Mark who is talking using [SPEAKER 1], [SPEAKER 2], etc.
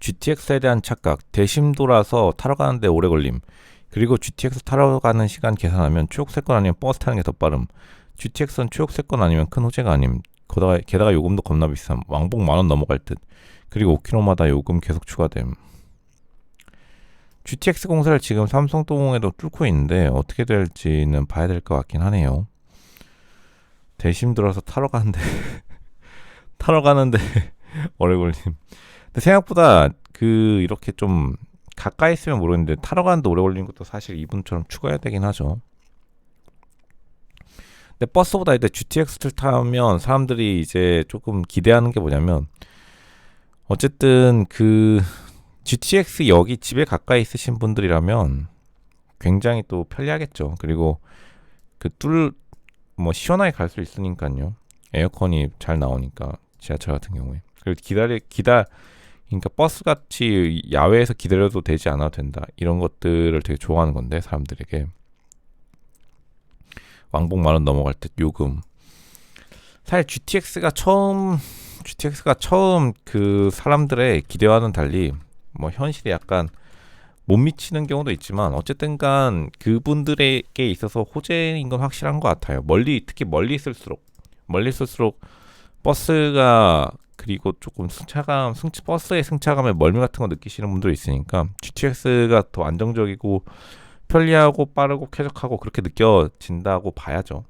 [SPEAKER 1] GTX에 대한 착각, 대심도라서 타러 가는데 오래 걸림. 그리고 GTX 타러 가는 시간 계산하면 추억세권 아니면 버스 타는 게 더 빠름. GTX는 추억세권 아니면 큰 호재가 아님. 게다가, 게다가 요금도 겁나 비쌈. 왕복 만원 넘어갈 듯. 그리고 5km마다 요금 계속 추가됨. GTX 공사를 지금 삼성동에도 뚫고 있는데 어떻게 될지는 봐야 될 것 같긴 하네요. 대심 들어서 타러 가는데 타러 가는데 오래 걸림. 근데 생각보다 그 이렇게 좀 가까이 있으면 모르겠는데 타러 가는데 오래 걸리는 것도 사실 이분처럼 추가해야 되긴 하죠. 근데 버스보다 이제 GTX를 타면 사람들이 이제 조금 기대하는 게 뭐냐면 어쨌든 그 GTX 역이 집에 가까이 있으신 분들이라면 굉장히 또 편리하겠죠. 그리고 그 뚫 뭐 시원하게 갈 수 있으니까요. 에어컨이 잘 나오니까 지하철 같은 경우에 그리고 기다리 기다 그러니까 버스 같이 야외에서 기다려도 되지 않아도 된다. 이런 것들을 되게 좋아하는 건데 사람들에게. 왕복 만 원 넘어갈 때 요금. 사실 GTX가 처음 GTX가 처음 그 사람들의 기대와는 달리 뭐 현실에 약간 못 미치는 경우도 있지만 어쨌든간 그분들에게 있어서 호재인 건 확실한 것 같아요. 멀리 특히 멀리 있을수록. 멀리 있을수록 버스가 그리고 조금 승차감, 승차 버스의 승차감의 멀미 같은 거 느끼시는 분들이 있으니까 GTX가 더 안정적이고 편리하고 빠르고 쾌적하고 그렇게 느껴진다고 봐야죠.